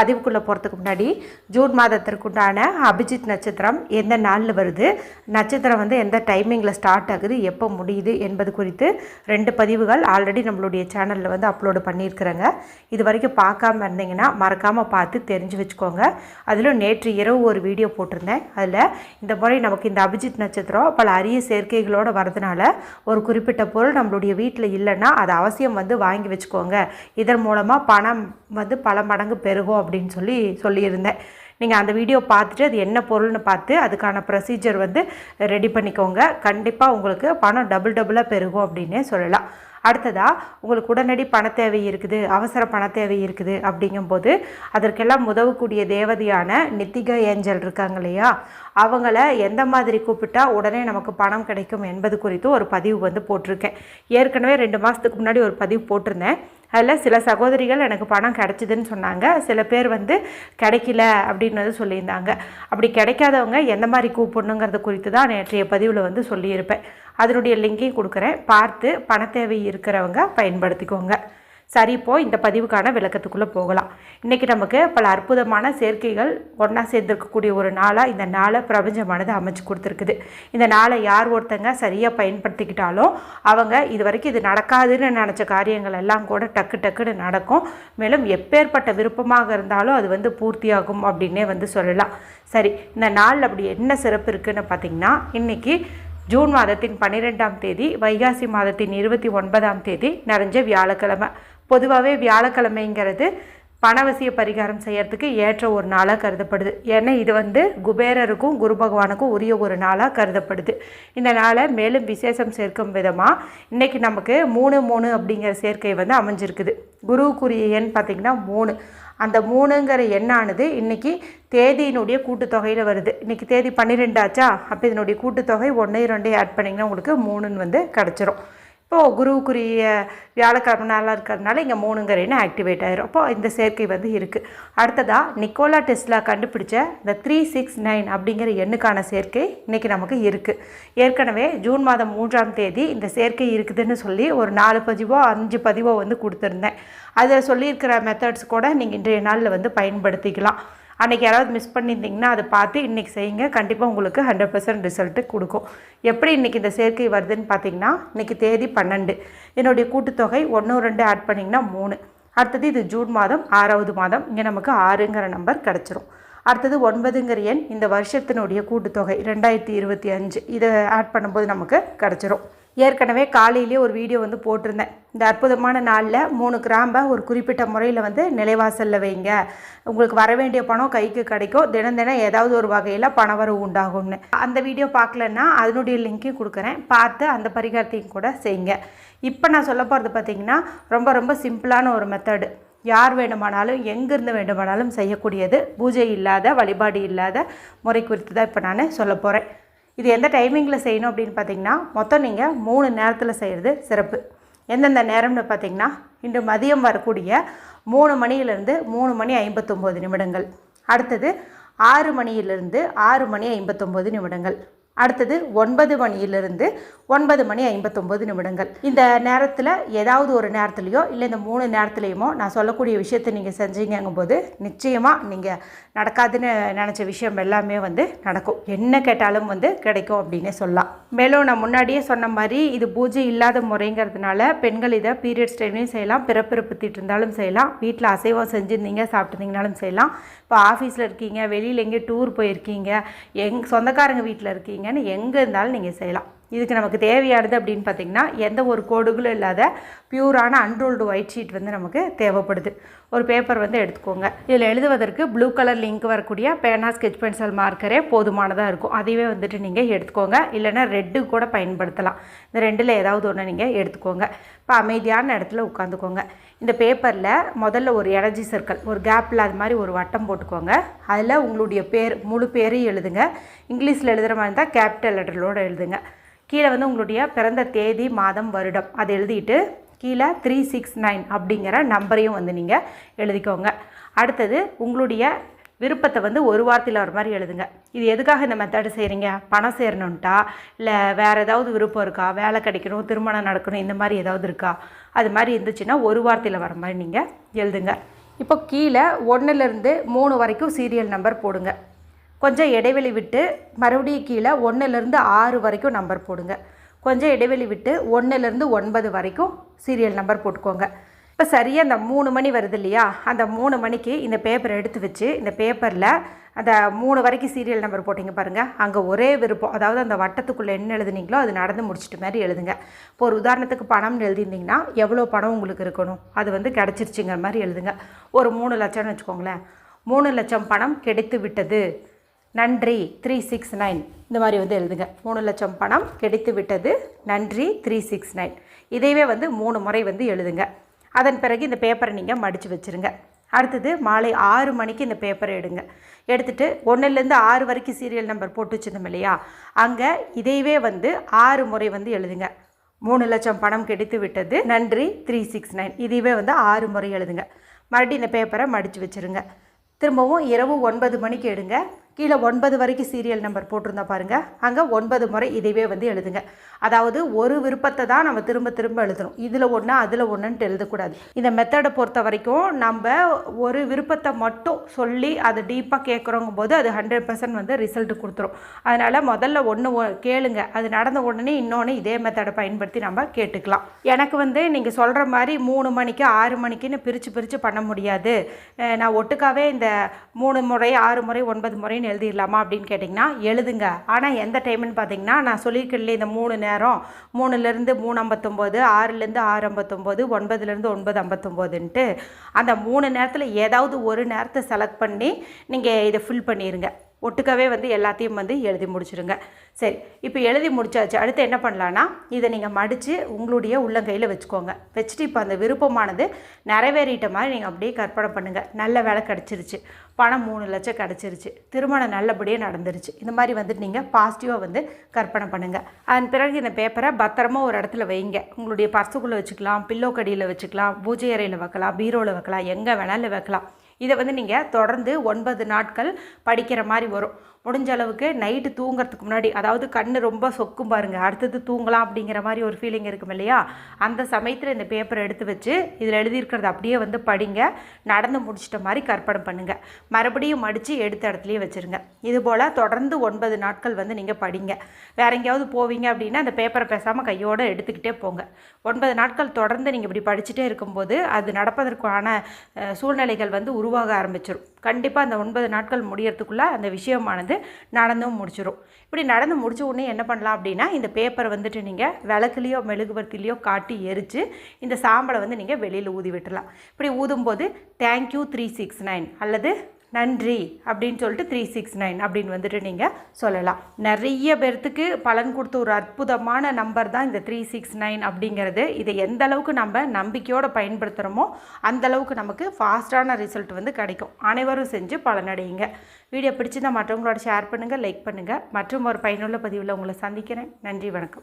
பதிவுக்குள்ளே போகிறதுக்கு முன்னாடி ஜூன் மாதத்திற்குண்டான அபிஜித் நட்சத்திரம் எந்த நாளில் வருது நட்சத்திரம் வந்து எந்த டைமிங்கில் ஸ்டார்ட் ஆகுது எப்போ முடியுது என்பது குறித்து ரெண்டு பதிவுகள் ஆல்ரெடி நம்மளுடைய சேனலில் வந்து அப்லோடு பண்ணியிருக்கிறேங்க. இது வரைக்கும் பார்க்காம இருந்தீங்கன்னா மறக்காமல் பார்த்து தெரிஞ்சு வச்சுக்கோங்க. அதிலும் நேற்று இரவு ஒரு வீடியோ போட்டிருந்தேன். அதில் இந்த முறை நமக்கு இந்த அபிஜித் நட்சத்திரம் பல அரிய சேர்க்கைகளோடு வரதுனால ஒரு குறிப்பிட்ட பொருள் நம்மளுடைய வீட்டில் இல்லைன்னா அது அவசியம் வந்து வாங்கி வச்சுக்கோங்க. இதன் மூலமாக பணம் வந்து பல மடங்கு பெருகும் அப்படின்னு சொல்லி சொல்லியிருந்தேன். நீங்கள் அந்த வீடியோ பார்த்துட்டு அது என்ன பொருள்னு பார்த்து அதுக்கான ப்ரொசீஜர் வந்து ரெடி பண்ணிக்கோங்க. கண்டிப்பாக உங்களுக்கு பணம் டபுள் டபுளாக பெருகும் அப்படின்னே சொல்லலாம். அடுத்ததாக உங்களுக்கு உடனடி பண தேவை இருக்குது அவசர பண தேவை இருக்குது அப்படிங்கும்போது அதற்கெல்லாம் உதவக்கூடிய தேவதையான நித்திகா ஏஞ்சல் இருக்காங்க இல்லையா? அவங்கள எந்த மாதிரி கூப்பிட்டா உடனே நமக்கு பணம் கிடைக்கும் என்பது குறித்து ஒரு பதிவு வந்து போட்டிருக்கேன். ஏற்கனவே ரெண்டு மாதத்துக்கு முன்னாடி ஒரு பதிவு போட்டிருந்தேன். அதில் சில சகோதரிகள் எனக்கு பணம் கிடைச்சிதுன்னு சொன்னாங்க. சில பேர் வந்து கிடைக்கல அப்படின்றது சொல்லியிருந்தாங்க. அப்படி கிடைக்காதவங்க எந்த மாதிரி கூப்பிடணுங்கிறது குறித்து தான் நேற்றைய பதிவில் வந்து சொல்லியிருப்பேன். அதனுடைய லிங்கையும் கொடுக்குறேன். பார்த்து பண தேவை இருக்கிறவங்க பயன்படுத்திக்கோங்க. சரி இப்போ இந்த பதிவுக்கான விளக்கத்துக்குள்ளே போகலாம். இன்றைக்கி நமக்கு பல அற்புதமான சேர்க்கைகள் ஒன்றா சேர்ந்துருக்கக்கூடிய ஒரு நாளாக இந்த நாளை பிரபஞ்சமானது அமைச்சு கொடுத்துருக்குது. இந்த நாளை யார் ஒருத்தங்க சரியாக பயன்படுத்திக்கிட்டாலும் அவங்க இது வரைக்கும் இது நடக்காதுன்னு நினச்ச காரியங்கள் எல்லாம் கூட டக்கு டக்குன்னு நடக்கும். மேலும் எப்பேற்பட்ட விருப்பமாக இருந்தாலும் அது வந்து பூர்த்தியாகும் அப்படின்னே வந்து சொல்லலாம். சரி இந்த நாள் அப்படி என்ன சிறப்பு இருக்குதுன்னு பார்த்தீங்கன்னா இன்றைக்கி ஜூன் மாதத்தின் பன்னிரெண்டாம் தேதி வைகாசி மாதத்தின் இருபத்தி ஒன்பதாம் தேதி நிறைஞ்ச வியாழக்கிழமை. பொதுவாகவே வியாழக்கிழமைங்கிறது பணவசிய பரிகாரம் செய்யறதுக்கு ஏற்ற ஒரு நாளாக கருதப்படுது. ஏன்னா இது வந்து குபேரருக்கும் குரு பகவானுக்கும் உரிய ஒரு நாளாக கருதப்படுது. இந்த நாளை மேலும் விசேஷம் சேர்க்கும் விதமாக இன்றைக்கி நமக்கு மூணு மூணு அப்படிங்கிற சேர்க்கை வந்து அமைஞ்சிருக்குது. குருவுக்குரிய எண் பார்த்திங்கன்னா மூணு. அந்த மூணுங்கிற எண்ணானது இன்றைக்கி தேதியினுடைய கூட்டுத்தொகையில் வருது. இன்றைக்கி தேதி பன்னிரெண்டாச்சா அப்போ இதனுடைய கூட்டுத்தொகை ஒன்று ரெண்டு ஆட் பண்ணிங்கன்னா உங்களுக்கு மூணுன்னு வந்து கிடச்சிரும். இப்போது குருவுக்குரிய வியாழக்கிழமை நாளாக இருக்கிறதுனால இங்கே மூணுங்கிறேன்னு ஆக்டிவேட் ஆயிரும். அப்போ இந்த சேர்க்கை வந்து இருக்குது அடுத்ததாக நிக்கோலா டெஸ்லா கண்டுபிடிச்ச இந்த த்ரீ சிக்ஸ் நைன் அப்படிங்கிற எண்ணுக்கான சேர்க்கை இன்றைக்கி நமக்கு இருக்குது ஏற்கனவே ஜூன் மாதம் மூன்றாம் தேதி இந்த சேர்க்கை இருக்குதுன்னு சொல்லி ஒரு நாலு பதிவோ அஞ்சு பதிவோ வந்து கொடுத்துருந்தேன். அதில் சொல்லியிருக்கிற மெத்தட்ஸ் கூட நீங்கள் இன்றைய நாளில் வந்து பயன்படுத்திக்கலாம். அன்றைக்கி யாராவது மிஸ் பண்ணியிருந்தீங்கன்னா அதை பார்த்து இன்றைக்கி செய்யுங்க. கண்டிப்பாக உங்களுக்கு ஹண்ட்ரட் பர்சன்ட் ரிசல்ட்டு கொடுக்கும். எப்படி இன்றைக்கி இந்த சேர்க்கை வருதுன்னு பார்த்தீங்கன்னா இன்றைக்கி தேதி பன்னெண்டு. என்னுடைய கூட்டுத்தொகை ஒன்று ரெண்டு ஆட் பண்ணிங்கன்னா மூணு. அடுத்தது இது ஜூன் மாதம் ஆறாவது மாதம். இங்கே நமக்கு ஆறுங்கிற நம்பர் கிடச்சிரும். அடுத்தது ஒன்பதுங்கிற எண் இந்த வருஷத்தினுடைய கூட்டுத்தொகை ரெண்டாயிரத்தி இருபத்தி அஞ்சு. இதை ஆட் பண்ணும்போது நமக்கு கிடச்சிரும். ஏற்கனவே காலையிலேயே ஒரு வீடியோ வந்து போட்டிருந்தேன். இந்த அற்புதமான நாளில் மூணு கிராம்பை ஒரு குறிப்பிட்ட முறையில் வந்து நிலைவாசலில் வைங்க. உங்களுக்கு வர வேண்டிய பணம் கைக்கு கிடைக்கும். தினம் தினம் ஏதாவது ஒரு வகையில் பணவரவு உண்டாகும்னு. அந்த வீடியோ பார்க்கலன்னா அதனுடைய லிங்க்கையும் கொடுக்குறேன். பார்த்து அந்த பரிகாரத்தையும் கூட செய்யுங்க. இப்போ நான் சொல்ல போகிறது பார்த்தீங்கன்னா ரொம்ப ரொம்ப சிம்பிளான ஒரு மெத்தடு யார் வேண்டுமானாலும் எங்கேருந்து வேண்டுமானாலும் செய்யக்கூடியது. பூஜை இல்லாத வழிபாடு இல்லாத முறை குறித்து தான் இப்போ நான் சொல்ல போகிறேன் இது எந்த டைமிங்கில் செய்யணும் அப்படின்னு பார்த்தீங்கன்னா மொத்தம் நீங்கள் மூணு நேரத்தில் செய்கிறது சிறப்பு. எந்தெந்த நேரம்னு பார்த்தீங்கன்னா இன்று மதியம் வரக்கூடிய மூணு மணியிலிருந்து மூணு மணி ஐம்பத்தொம்போது நிமிடங்கள். அடுத்தது ஆறு மணியிலிருந்து ஆறு மணி ஐம்பத்தொம்போது நிமிடங்கள். அடுத்தது ஒன்பது மணியிலிருந்து ஒன்பது மணி ஐம்பத்தொம்போது நிமிடங்கள். இந்த நேரத்தில் ஏதாவது ஒரு நேரத்துலையோ இல்லை இந்த மூணு நேரத்துலையுமோ நான் சொல்லக்கூடிய விஷயத்தை நீங்கள் செஞ்சீங்கும்போது நிச்சயமாக நீங்கள் நடக்காதுன்னு நினச்ச விஷயம் எல்லாமே வந்து நடக்கும். என்ன கேட்டாலும் வந்து கிடைக்கும் அப்படின்னே சொல்லலாம். மேலும் நான் முன்னாடியே சொன்ன மாதிரி இது பூஜை இல்லாத முறைங்கிறதுனால பெண்கள் இதை பீரியட்ஸ் டைம்லையும் செய்யலாம் பிறப்பிறப்புத்திட்டு இருந்தாலும் செய்யலாம். வீட்டில் அசைவம் செஞ்சுருந்தீங்க சாப்பிட்டுருந்தீங்கனாலும் செய்யலாம். இப்போ ஆஃபீஸில் இருக்கீங்க வெளியில் எங்கேயும் டூர் போயிருக்கீங்க எங் சொந்தக்காரங்க வீட்டில் இருக்கீங்க ஏன்னா எங்கே இருந்தாலும் நீங்கள் செய்யலாம். இதுக்கு நமக்கு தேவையானது அப்படின்னு பார்த்திங்கன்னா எந்த ஒரு கோடுகளும் இல்லாத பியூரான அன்ரோல்டு ஒயிட் ஷீட் வந்து நமக்கு தேவைப்படுது. ஒரு பேப்பர் வந்து எடுத்துக்கோங்க. இதில் எழுதுவதற்கு ப்ளூ கலர் லிங்க் வரக்கூடிய பேனா ஸ்கெச் பென்சில் மார்க்கரே போதுமானதாக இருக்கும். அதையே வந்துட்டு நீங்கள் எடுத்துக்கோங்க. இல்லைன்னா ரெட்டு கூட பயன்படுத்தலாம். இந்த ரெண்டில் ஏதாவது ஒன்று நீங்கள் எடுத்துக்கோங்க. இப்போ அமைதியான இடத்துல உட்காந்துக்கோங்க. இந்த பேப்பரில் முதல்ல ஒரு எனர்ஜி சர்க்கிள் ஒரு கேப்பில் அது மாதிரி ஒரு வட்டம் போட்டுக்கோங்க. அதில் உங்களுடைய பேர் முழு பேரையும் எழுதுங்க. இங்கிலீஷில் எழுதுகிற மாதிரி இருந்தால் கேபிட்டல் லெட்டரோடு எழுதுங்க. கீழே வந்து உங்களுடைய பிறந்த தேதி மாதம் வருடம். அதை எழுதிட்டு கீழே த்ரீ சிக்ஸ் நைன் அப்படிங்கிற நம்பரையும் வந்து நீங்கள் எழுதிக்கோங்க. அடுத்தது உங்களுடைய விருப்பத்தை வந்து ஒரு வார்த்தையில் வர மாதிரி எழுதுங்க. இது எதுக்காக இந்த மெத்தடு செய்கிறீங்க பணம் சேரணுன்ட்டா இல்லை வேறு ஏதாவது விருப்பம் இருக்கா? வேலை கிடைக்கணும் திருமணம் நடக்கணும் இந்த மாதிரி ஏதாவது இருக்கா? அது மாதிரி இருந்துச்சுன்னா ஒரு வார்த்தையில் வர மாதிரி நீங்கள் எழுதுங்க. இப்போ கீழே ஒன்றுலேருந்து மூணு வரைக்கும் சீரியல் நம்பர் போடுங்க. கொஞ்சம் இடைவெளி விட்டு மறுபடியும் கீழே ஒன்றுலேருந்து ஆறு வரைக்கும் நம்பர் போடுங்க. கொஞ்சம் இடைவெளி விட்டு ஒன்றுலேருந்து ஒன்பது வரைக்கும் சீரியல் நம்பர் போட்டுக்கோங்க. இப்போ சரியாக அந்த மூணு மணி வருது இல்லையா? அந்த மூணு மணிக்கு இந்த பேப்பரை எடுத்து வச்சு இந்த பேப்பரில் அந்த மூணு வரைக்கும் சீரியல் நம்பர் போட்டிங்க பாருங்கள் அங்கே ஒரே விருப்பம் அதாவது அந்த வட்டத்துக்குள்ளே என்ன எழுதுனீங்களோ அது நடந்து முடிச்சிட்டு மாதிரி எழுதுங்க. இப்போ ஒரு உதாரணத்துக்கு பணம்னு எழுதியிருந்தீங்கன்னா எவ்வளோ பணம் உங்களுக்கு இருக்கணும்? அது வந்து கிடச்சிருச்சுங்கிற மாதிரி எழுதுங்க. ஒரு மூணு லட்சம்னு வச்சுக்கோங்களேன். மூணு லட்சம் பணம் கிடைத்து விட்டது. நன்றி த்ரீ சிக்ஸ் நைன். இந்த மாதிரி வந்து எழுதுங்க. மூணு லட்சம் பணம் கிடைத்து விட்டது. நன்றி த்ரீ சிக்ஸ் நைன். இதையவே வந்து மூணு முறை வந்து எழுதுங்க. அதன் பிறகு இந்த பேப்பரை நீங்கள் மடித்து வச்சுருங்க. அடுத்தது மாலை ஆறு மணிக்கு இந்த பேப்பரை எடுங்க. எடுத்துகிட்டு ஒன்றுலேருந்து ஆறு வரைக்கும் சீரியல் நம்பர் போட்டு வச்சுருந்தோம் இல்லையா? அங்கே இதையவே வந்து ஆறு முறை வந்து எழுதுங்க. மூணு லட்சம் பணம் கிடைத்து விட்டது. நன்றி த்ரீ சிக்ஸ் நைன். இதுவே வந்து ஆறு முறை எழுதுங்க. மறுபடியும் இந்த பேப்பரை மடித்து வச்சுருங்க. திரும்பவும் இரவு ஒன்பது மணிக்கு எடுங்க. கீழே ஒன்பது வரைக்கும் சீரியல் நம்பர் போட்டிருந்தா பாருங்கள் அங்கே ஒன்பது முறை இதைவே வந்து எழுதுங்க. அதாவது ஒரு விருப்பத்தை தான் நம்ம திரும்ப திரும்ப எழுதணும். இதில் ஒன்று அதில் ஒன்றுன்ட்டு எழுதக்கூடாது. இந்த மெத்தடை பொறுத்த வரைக்கும் நம்ம ஒரு விருப்பத்தை மட்டும் சொல்லி அதை டீப்பாக கேட்குறோங்கும் போது அது ஹண்ட்ரட் பர்சன்ட் வந்து ரிசல்ட் கொடுத்துரும். அதனால் முதல்ல ஒன்று கேளுங்க. அது நடந்த உடனே இன்னொன்று இதே மெத்தடை பயன்படுத்தி நம்ம கேட்டுக்கலாம். எனக்கு வந்து நீங்கள் சொல்கிற மாதிரி மூணு மணிக்கு ஆறு மணிக்குன்னு பிரித்து பிரித்து பண்ண முடியாது. நான் ஒட்டுக்காவே இந்த மூணு முறை ஆறு முறை ஒன்பது முறைன்னு எழுதிடலாமா அப்படின்னு கேட்டிங்கன்னா எழுதுங்க. ஆனால் எந்த டைம்னு பார்த்தீங்கன்னா நான் சொல்லியிருக்கேன் இந்த மூணு நேரம். மூணுலேருந்து மூணு ஐம்பத்தொம்போது ஆறுலேருந்து ஆறு ஐம்பத்தொம்போது ஒன்பதுலேருந்து ஒன்பது ஐம்பத்தொம்போதுன்ட்டு அந்த மூணு நேரத்தில் ஏதாவது ஒரு நேரத்தை செலக்ட் பண்ணி நீங்கள் இதை ஃபில் பண்ணிடுங்க ஒட்டுக்கவே வந்து எல்லாத்தையும் வந்து எழுதி முடிச்சிடுங்க சரி இப்போ எழுதி முடிச்சாச்சு. அடுத்து என்ன பண்ணலான்னா இதை நீங்கள் மடித்து உங்களுடைய உள்ளங்கையில் வச்சுக்கோங்க. வச்சுட்டு இப்போ அந்த விருப்பமானது நிறைவேறிட்ட மாதிரி நீங்கள் அப்படியே கற்பனை பண்ணுங்கள் நல்ல வேலை கிடச்சிருச்சு. பணம் மூணு லட்சம் கிடச்சிருச்சு. திருமணம் நல்லபடியாக நடந்துருச்சு. இந்த மாதிரி வந்துட்டு நீங்கள் பாசிட்டிவாக வந்து கற்பனை பண்ணுங்கள் அதன் பிறகு இந்த பேப்பரை பத்திரமாக ஒரு இடத்துல வைங்க. உங்களுடைய பர்சுக்குள்ளே வச்சுக்கலாம் பில்லோ கடியில் வச்சுக்கலாம் பூஜை அறையில் வைக்கலாம் பீரோவில் வைக்கலாம் எங்கே வேணாலும் வைக்கலாம். இதை வந்து நீங்கள் தொடர்ந்து ஒன்பது நாட்கள் படிக்கிற மாதிரி வரும். முடிஞ்ச அளவுக்கு நைட்டு தூங்குறதுக்கு முன்னாடி அதாவது கண் ரொம்ப சொக்கும் பாருங்கள் அடுத்தது தூங்கலாம் அப்படிங்கிற மாதிரி ஒரு ஃபீலிங் இருக்கும் இல்லையா? அந்த சமயத்தில் இந்த பேப்பரை எடுத்து வச்சு இதில் எழுதியிருக்கிறத அப்படியே வந்து படிங்க. நடந்து முடிச்சிட்ட மாதிரி கற்பனை பண்ணுங்கள் மறுபடியும் மடித்து எடுத்த இடத்துலையே வச்சுருங்க. இதுபோல் தொடர்ந்து ஒன்பது நாட்கள் வந்து நீங்கள் படிங்க. வேற எங்கேயாவது போவீங்க அப்படின்னா அந்த பேப்பரை பேசாமல் கையோடு எடுத்துக்கிட்டே போங்க. ஒன்பது நாட்கள் தொடர்ந்து நீங்கள் இப்படி படிச்சுட்டே இருக்கும்போது அது நடப்பதற்கான சூழ்நிலைகள் வந்து உருவாக ஆரம்பிச்சிடும் கண்டிப்பாக அந்த ஒன்பது நாட்கள் முடியறதுக்குள்ளே அந்த விஷயமானது நடந்தும் முடிச்சிடும் இப்படி நடந்து முடிச்ச உடனே என்ன பண்ணலாம் அப்படின்னா இந்த பேப்பரை வந்துட்டு நீங்கள் விளக்குலையோ மெழுகுவர்த்திலையோ காட்டி எரித்து இந்த சாம்பலை வந்து நீங்கள் வெளியில் ஊதி விட்டுடலாம் இப்படி ஊதும்போது thank you three six nine அல்லது நன்றி அப்படின்னு சொல்லிட்டு த்ரீ சிக்ஸ் நைன் அப்படின்னு வந்துட்டு நீங்கள் சொல்லலாம். நிறைய பேர்த்துக்கு பலன் கொடுத்த ஒரு அற்புதமான நம்பர் தான் இந்த த்ரீ சிக்ஸ் நைன் அப்படிங்கிறது. இதை எந்த அளவுக்கு நம்ம நம்பிக்கையோடு பயன்படுத்துகிறோமோ அந்தளவுக்கு நமக்கு ஃபாஸ்ட்டான ரிசல்ட் வந்து கிடைக்கும். அனைவரும் செஞ்சு பலனடையுங்க. வீடியோ பிடிச்சிருந்தால் மற்றவங்களோட ஷேர் பண்ணுங்கள் லைக் பண்ணுங்கள் மற்றும் ஒரு பயனுள்ள பதிவில் உங்களை சந்திக்கிறேன். நன்றி வணக்கம்.